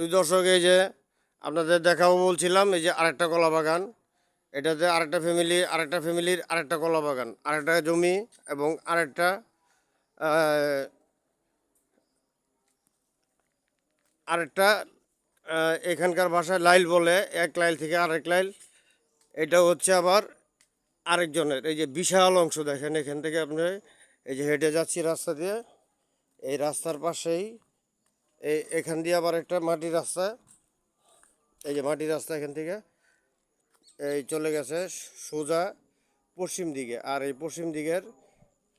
দুই দর্শক, এই যে আপনাদের দেখাবো বলছিলাম, এই যে আরেকটা কলা বাগান। এটাতে আরেকটা ফ্যামিলি আরেকটা ফ্যামিলির আরেকটা কলা বাগান, আরেকটা জমি এবং আরেকটা আরেকটা এখানকার ভাষায় লাইল বলে, এক লাইল থেকে আরেক লাইল। এটা হচ্ছে আবার আরেকজনের, এই যে বিশাল অংশ দেখেন, এখান থেকে আপনি এই যে হেঁটে যাচ্ছি রাস্তা দিয়ে, এই রাস্তার পাশেই এই এখান দিয়ে আবার একটা মাটির রাস্তা। এই যে মাটির রাস্তা এখান থেকে। এই চলে গেছে সোজা পশ্চিম দিকে। আর এই পশ্চিম দিকের,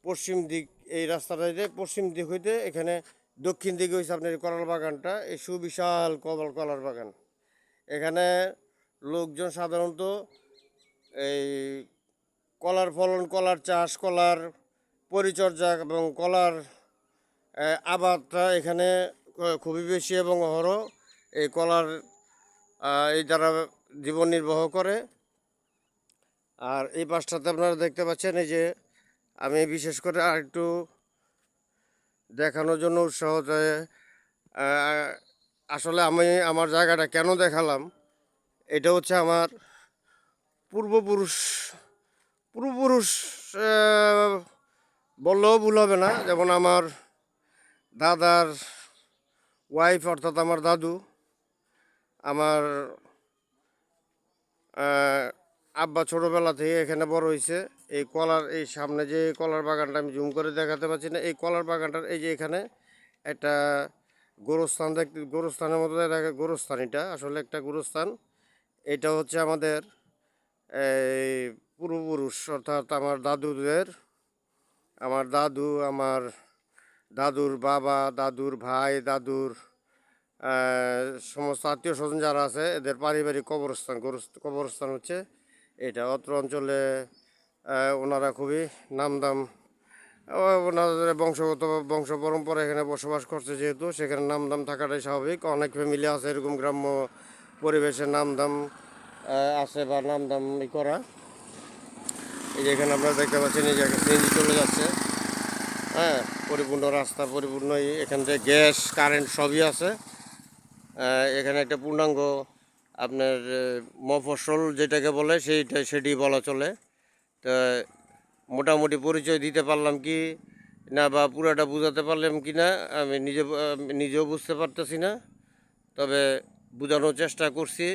পশ্চিম দিক, এই রাস্তাটা পশ্চিম দিক হইতে এখানে দক্ষিণ দিকে হয়েছে আপনার কলার বাগানটা। এই সুবিশাল কমল কলার বাগান। এখানে লোকজন সাধারণত এই কলার ফলন, কলার চাষ, কলার পরিচর্যা এবং কলার আবাদটা এখানে খুবই বেশি এবং অহরহ এই কলার এই দ্বারা জীবন নির্বাহ করে। আর এই পাশটাতে আপনারা দেখতে পাচ্ছেন এই যে আমি বিশেষ করে আর একটু দেখানোর জন্য উৎসাহ আসলে আমি আমার জায়গাটা কেন দেখালাম, এটা হচ্ছে আমার পূর্বপুরুষ পূর্বপুরুষ বললেও ভুল হবে না। যেমন আমার দাদার ওয়াইফ অর্থাৎ আমার দাদু, আমার আব্বা ছোটোবেলা থেকে এখানে বড় হয়েছে এই কলার, এই সামনে যে কলার বাগানটা আমি জুম করে দেখাতে পারছি না, এই কলার বাগানটার এই যে এখানে একটা গোরস্থান দেখতে গোরস্থানের মতো দেখা গোরস্থান এটা, আসলে একটা গোরস্থান। এটা হচ্ছে আমাদের, এই পূর্বপুরুষ, অর্থাৎ আমার দাদুদের, আমার দাদু, আমার দাদুর বাবা, দাদুর ভাই, দাদুর সমস্ত আত্মীয় স্বজন যারা আছে, এদের পারিবারিক কবরস্থান কবরস্থান হচ্ছে এটা। অত্র অঞ্চলে ওনারা খুবই নামদাম। ওনাদের বংশগত, বংশ পরম্পরা এখানে বসবাস করছে যেহেতু, সেখানে নামদাম থাকাটাই স্বাভাবিক। অনেক ফ্যামিলি আছে, এরকম গ্রাম্য পরিবেশে নামদাম আছে বা নামদাম করা। এই যে এখানে আপনারা দেখতে পাচ্ছেন, এই যে একটা সিএনজি চলে যাচ্ছে। হ্যাঁ পরিপূর্ণ রাস্তা পরিপূর্ণ এখান থেকে গ্যাস কারেন্ট সবই আছে। এখানে একটা পূর্ণাঙ্গ আপনার আহ, মফস্বল যেটাকে বলে সেইটা সেটি বলা চলে। তা মোটামুটি পরিচয় দিতে পারলাম কি না বা পুরাটা বোঝাতে পারলাম কি না আমি নিজে নিজেও বুঝতে পারতেছি না। তবে বোঝানোর চেষ্টা করছি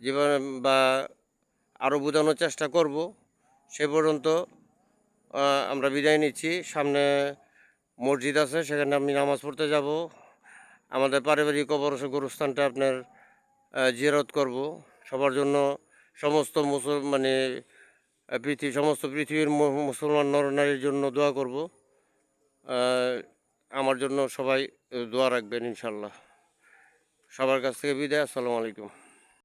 জীবন বা আরও বোঝানোর চেষ্টা করব। সে পর্যন্ত আমরা বিদায় নিচ্ছি। সামনে মসজিদ আছে, সেখানে আমি নামাজ পড়তে যাব। আমাদের পারিবারিক কবর গোরস্থানটা আপনার জিয়ারত করব। সবার জন্য সমস্ত মুসল মানে পৃথিবী সমস্ত পৃথিবীর মুসলমান নরনারীর জন্য দোয়া করব। আমার জন্য সবাই দোয়া রাখবেন ইনশাল্লাহ সবার কাছ থেকে বিদায়, আসসালামু আলাইকুম।